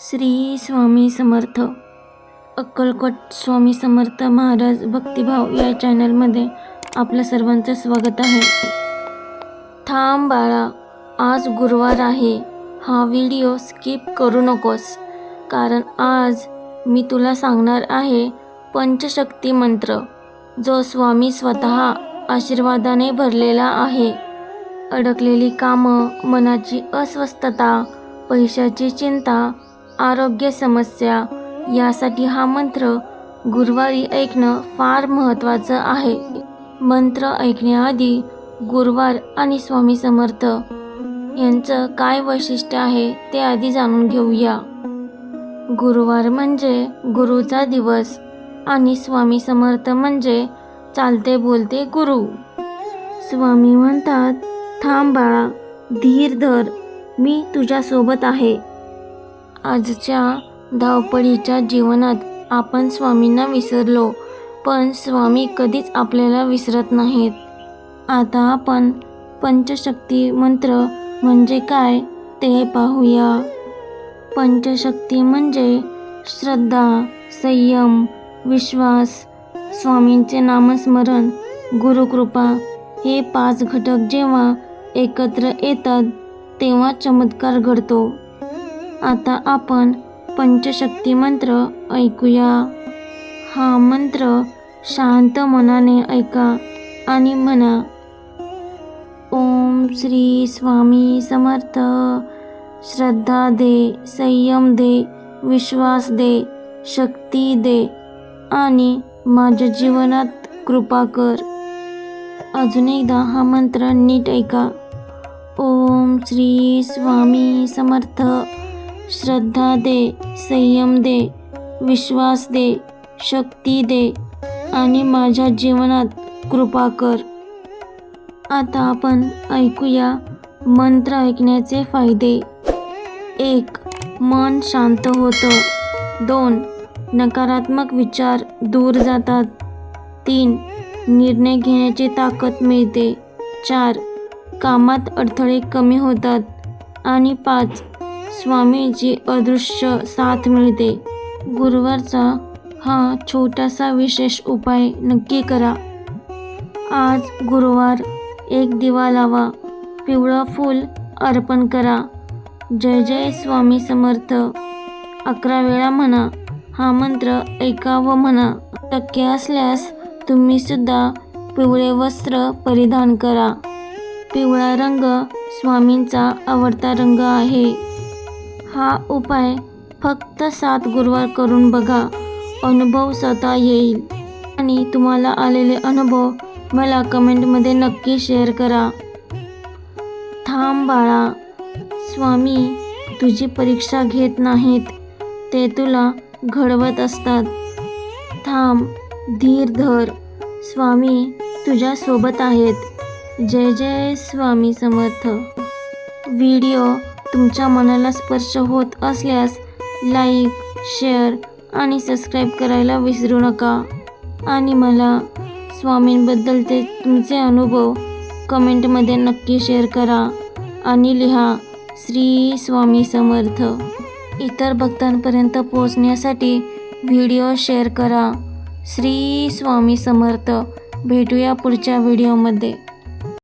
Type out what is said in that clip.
श्री स्वामी समर्थ. अक्कलकोट स्वामी समर्थ महाराज भक्तिभाव या चॅनलमध्ये आपलं सर्वांचं स्वागत आहे. थांब बाळा आज गुरुवार आहे. हा व्हिडिओ स्किप करू नकोस कारण आज मी तुला सांगणार आहे पंचशक्ती मंत्र जो स्वामी स्वतः आशीर्वादाने भरलेला आहे. अडकलेली कामं मनाची अस्वस्थता पैशाची चिंता आरोग्य समस्या यासाठी हा मंत्र गुरुवारी ऐकणं फार महत्त्वाचं आहे. मंत्र ऐकण्याआधी गुरुवार आणि स्वामी समर्थ यांचं काय वैशिष्ट्य आहे ते आधी जाणून घेऊया. गुरुवार म्हणजे गुरुचा दिवस आणि स्वामी समर्थ म्हणजे चालते बोलते गुरु. स्वामी म्हणतात थांब बाळा धीर धर मी तुझ्यासोबत आहे. आजच्या धावपळीच्या जीवनात आपण स्वामींना विसरलो पण स्वामी कधीच आपल्याला विसरत नाहीत. आता आपण पंचशक्ती मंत्र म्हणजे काय ते पाहूया. पंचशक्ती म्हणजे श्रद्धा संयम विश्वास स्वामींचे नामस्मरण गुरुकृपा. हे पाच घटक जेव्हा एकत्र येतात तेव्हा चमत्कार घडतो. आता आपण पंचशक्ती मंत्र ऐकूया. हा मंत्र शांत मनाने ऐका आणि म्हणा ओम श्री स्वामी समर्थ श्रद्धा दे संयम दे विश्वास दे शक्ती दे आणि माझ्या जीवनात कृपा कर. अजून एकदा हा मंत्र नीट ऐका. ओम श्री स्वामी समर्थ श्रद्धा दे संयम दे विश्वास दे शक्ती दे आणि माझ्या जीवनात कृपा कर. आता आपण ऐकूया मंत्र ऐकण्याचे फायदे. एक मन शांत होतं. दोन नकारात्मक विचार दूर जातात. तीन निर्णय घेण्याची ताकद मिळते. चार कामात अडथळे कमी होतात. आणि पाच स्वामीची अदृश्य साथ मिळते. गुरुवारचा हा छोटासा विशेष उपाय नक्की करा. आज गुरुवार एक दिवा लावा पिवळं फूल अर्पण करा. जय जय स्वामी समर्थ. अकरा वेळा म्हणा हा मंत्र ऐका व म्हणा. शक्य असल्यास तुम्ही सुद्धा पिवळे वस्त्र परिधान करा. पिवळा रंग स्वामींचा आवडता रंग आहे. हा उपाय फक्त सात गुरुवार करून बघा. अनुभव स्वतः येईल. आणि तुम्हाला आलेले अनुभव मला कमेंटमध्ये नक्की शेअर करा. थांब बाळा. स्वामी तुझी परीक्षा घेत नाहीत. ते तुला घडवत असतात. थांब. धीर धर. स्वामी तुझ्यासोबत आहेत. जय जय स्वामी समर्थ. व्हिडिओ तुमच्या मनाला स्पर्श होत असल्यास लाईक शेअर आणि सबस्क्राईब करायला विसरू नका. आणि मला स्वामींबद्दलचे तुमचे अनुभव कमेंटमध्ये नक्की शेअर करा आणि लिहा श्री स्वामी समर्थ. इतर भक्तांपर्यंत पोहोचण्यासाठी व्हिडिओ शेअर करा. श्री स्वामी समर्थ. भेटूया पुढच्या व्हिडिओमध्ये.